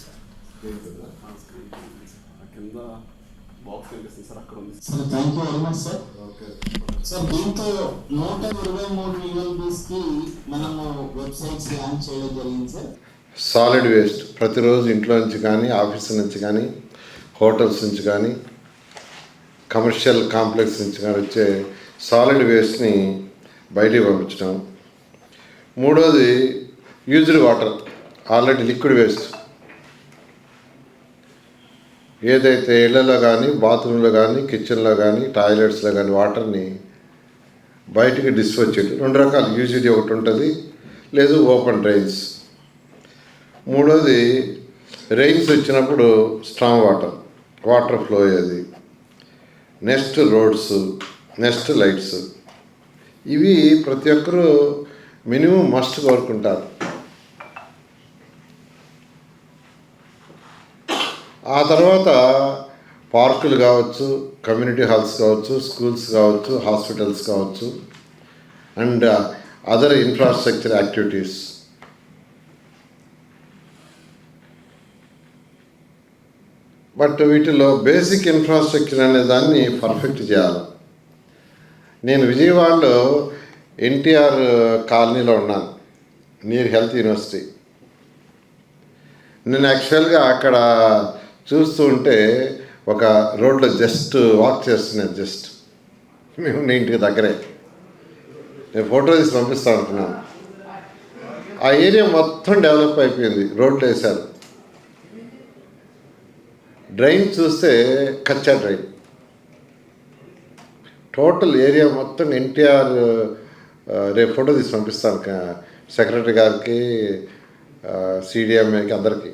Sir కింద box కనిపిస్తుంది sir? అక్కడ ఉంది సరే thank you very much sir sir దీంతో నూట ఇరవై మూడు మిలియన్కి మనము వెబ్సైట్స్ లాంచ్ చేయడం జరిగింది సార్. Solid waste. ప్రతిరోజు ఇంట్లో నుంచి కానీ ఆఫీస్ నుంచి కానీ హోటల్స్ నుంచి కానీ కమర్షియల్ కాంప్లెక్స్ నుంచి కానీ వచ్చే సాలిడ్ వేస్ట్ని బయటికి పంపించడం. మూడోది used water. Already liquid waste. ఏదైతే ఇళ్ళలో కానీ బాత్రూంలో కానీ కిచెన్లో కానీ టాయిలెట్స్లో కానీ వాటర్ని బయటికి డిస్పోజ్ చేయడం రెండు రకాలు. యూజిటీ ఒకటి ఉంటుంది లేదు ఓపెన్ డ్రైన్స్. మూడోది రెయిన్స్ వచ్చినప్పుడు స్ట్రాంగ్ వాటర్ వాటర్ ఫ్లో అయ్యేది. Next roads next lights. ఇవి ప్రతి ఒక్కరూ మినిమం మస్ట్ కోరుకుంటారు. ఆ తర్వాత పార్కులు కావచ్చు కమ్యూనిటీ హాల్స్ కావచ్చు స్కూల్స్ కావచ్చు హాస్పిటల్స్ కావచ్చు and other infrastructure activities but వీటిలో బేసిక్ ఇన్ఫ్రాస్ట్రక్చర్ అనే దాన్ని పర్ఫెక్ట్ చేయాలి. నేను విజయవాడలో ఎన్టీఆర్ uh, కాలనీలో ఉన్నాను నియర్ హెల్త్ యూనివర్సిటీ నేను యాక్చువల్గా అక్కడ చూస్తూ ఉంటే ఒక రోడ్లో జస్ట్ వాక్ చేస్తున్నాను జస్ట్. మేము నీ ఇంటికి దగ్గరే. నేను ఫోటో తీసి పంపిస్తా ఉంటున్నాను ఆ ఏరియా మొత్తం డెవలప్ అయిపోయింది రోడ్లు వేశారు. డ్రైన్ చూస్తే కచ్చా డ్రైన్. టోటల్ ఏరియా మొత్తం ఎన్టీఆర్ రేపు ఫోటో తీసి పంపిస్తాను సెక్రటరీ గారికి సిడిఎంఏకి అందరికీ.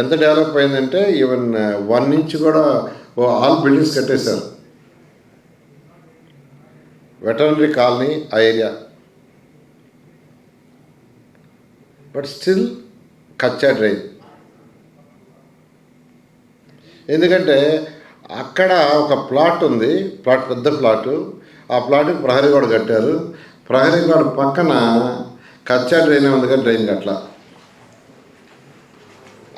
ఎంత డెవలప్ అయిందంటే ఈవెన్ వన్ ఇంచ్ కూడా ఓ ఆల్ బిల్డింగ్స్ కట్టేశారు. వెటర్నరీ కాలనీ ఆ area. But still kachcha drive ఎందుకంటే అక్కడ ఒక ప్లాట్ ఉంది ప్లాట్ పెద్ద ప్లాటు. ఆ ప్లాట్కి ప్రహరీ గోడ కట్టారు. ప్రహరీ గోడ పక్కన కచ్చా డ్రైన్ ఉంది కానీ డ్రైన్ కట్ల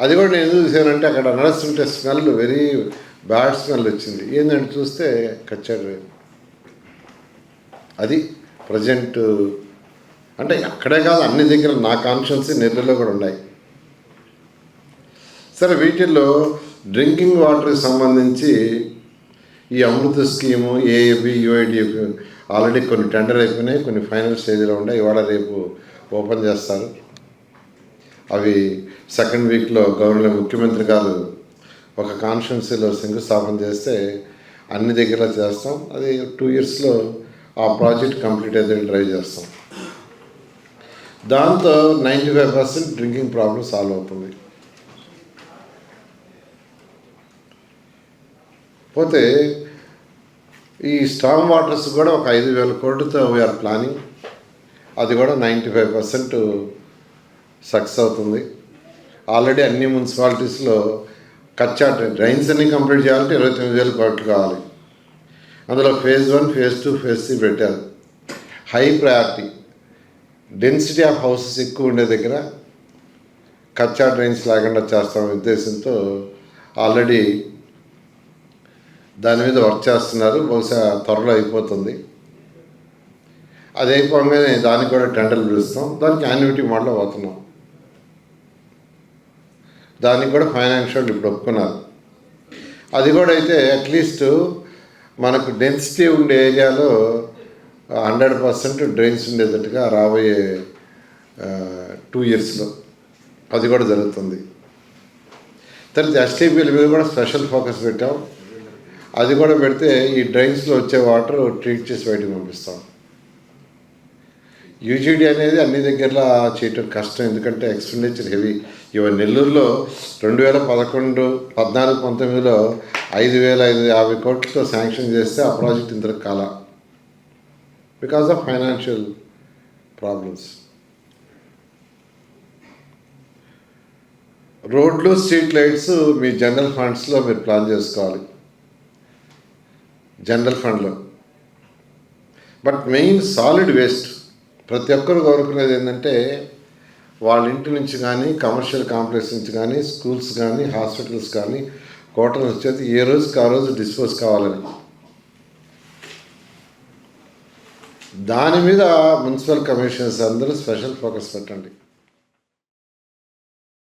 అది కూడా నేను ఎందుకు చూసానంటే అక్కడ నడుస్తుంటే స్మెల్ వెరీ బ్యాడ్ స్మెల్ వచ్చింది. ఏంటంటే చూస్తే కచ్చా అది ప్రజెంట్ అంటే అక్కడే కాదు అన్ని దగ్గర నా కాన్షియన్స్ నెల్లూరులో కూడా ఉన్నాయి. సరే వీటిల్లో డ్రింకింగ్ వాటర్కి సంబంధించి ఈ Amrut scheme AAB UIDF already కొన్ని టెండర్ అయిపోయినాయి కొన్ని ఫైనల్ స్టేజ్లో ఉన్నాయి. ఇవాళ రేపు ఓపెన్ చేస్తారు. అవి సెకండ్ వీక్లో గవర్నమెంట్ ముఖ్యమంత్రి గారు ఒక కాన్స్టిట్యున్సీలో శంకుస్థాపన చేస్తే అన్ని దగ్గర చేస్తాం. అది టూ ఇయర్స్లో ఆ ప్రాజెక్ట్ కంప్లీట్ అయితే డ్రైవ్ చేస్తాం. దాంతో ninety five percent drinking problem solve అవుతుంది. పోతే ఈ స్టామ్ వాటర్స్ కూడా ఒక ఐదు వేల కోట్లతో వీఆర్ ప్లానింగ్ అది కూడా నైంటీ ఫైవ్ పర్సెంట్ సక్సెస్ అవుతుంది. ఆల్రెడీ అన్ని మున్సిపాలిటీస్లో కచ్చా డ్రైన్స్ అన్ని కంప్లీట్ చేయాలంటే ఇరవై తొమ్మిది వేల కోట్లు కావాలి. అందులో phase one phase two phase three పెట్టారు. High priority. Density of houses ఎక్కువ ఉండే దగ్గర కచ్చా డ్రైన్స్ లేకుండా చేస్తాం ఉద్దేశంతో ఆల్రెడీ దాని మీద వర్క్ చేస్తున్నారు. బహుశా త్వరలో అయిపోతుంది. అది అయిపోగానే దానికి కూడా టెండర్లు పిలుస్తాం. దానికి యాన్యుటీ మోడల్ పోతున్నాం దానికి కూడా ఫైనాన్షియల్ ఇప్పుడు ఒప్పుకున్నారు. అది కూడా అయితే అట్లీస్ట్ మనకు డెన్సిటీ ఉండే ఏరియాలో హండ్రెడ్ పర్సెంట్ డ్రైన్స్ ఉండేటట్టుగా రాబోయే టూ ఇయర్స్లో అది కూడా జరుగుతుంది. తర్వాత ఎస్టీపీల మీద కూడా స్పెషల్ ఫోకస్ పెట్టాం. అది కూడా పెడితే ఈ డ్రైన్స్లో వచ్చే వాటర్ ట్రీట్ చేసి బయటకు పంపిస్తాం. యూజీడీ అనేది అన్ని దగ్గరలో చేయటం కష్టం. ఎందుకంటే ఎక్స్పెండిచర్ హెవీ ఇవాళ నెల్లూరులో రెండు వేల పదకొండు పద్నాలుగు పంతొమ్మిదిలో ఐదు వేల ఐదు యాభై కోట్లతో శాంక్షన్ చేస్తే ఆ ప్రాజెక్ట్ ఇంత కాల. బికాస్ ఆఫ్ ఫైనాన్షియల్ ప్రాబ్లమ్స్ రోడ్లు స్ట్రీట్ లైట్స్ మీ జనరల్ ఫండ్స్లో మీరు ప్లాన్ చేసుకోవాలి. జనరల్ ఫండ్లో. But main solid waste. ప్రతి ఒక్కరు కోరుకునేది ఏంటంటే వాళ్ళ ఇంటి నుంచి కానీ కమర్షియల్ కాంప్లెక్స్ నుంచి కానీ స్కూల్స్ కానీ హాస్పిటల్స్ కానీ హోటల్స్ చేతి ఏ రోజుకి ఆ రోజు డిస్పోజ్ కావాలని. దాని మీద మున్సిపల్ కమిషనర్స్ అందరూ స్పెషల్ ఫోకస్ పెట్టండి.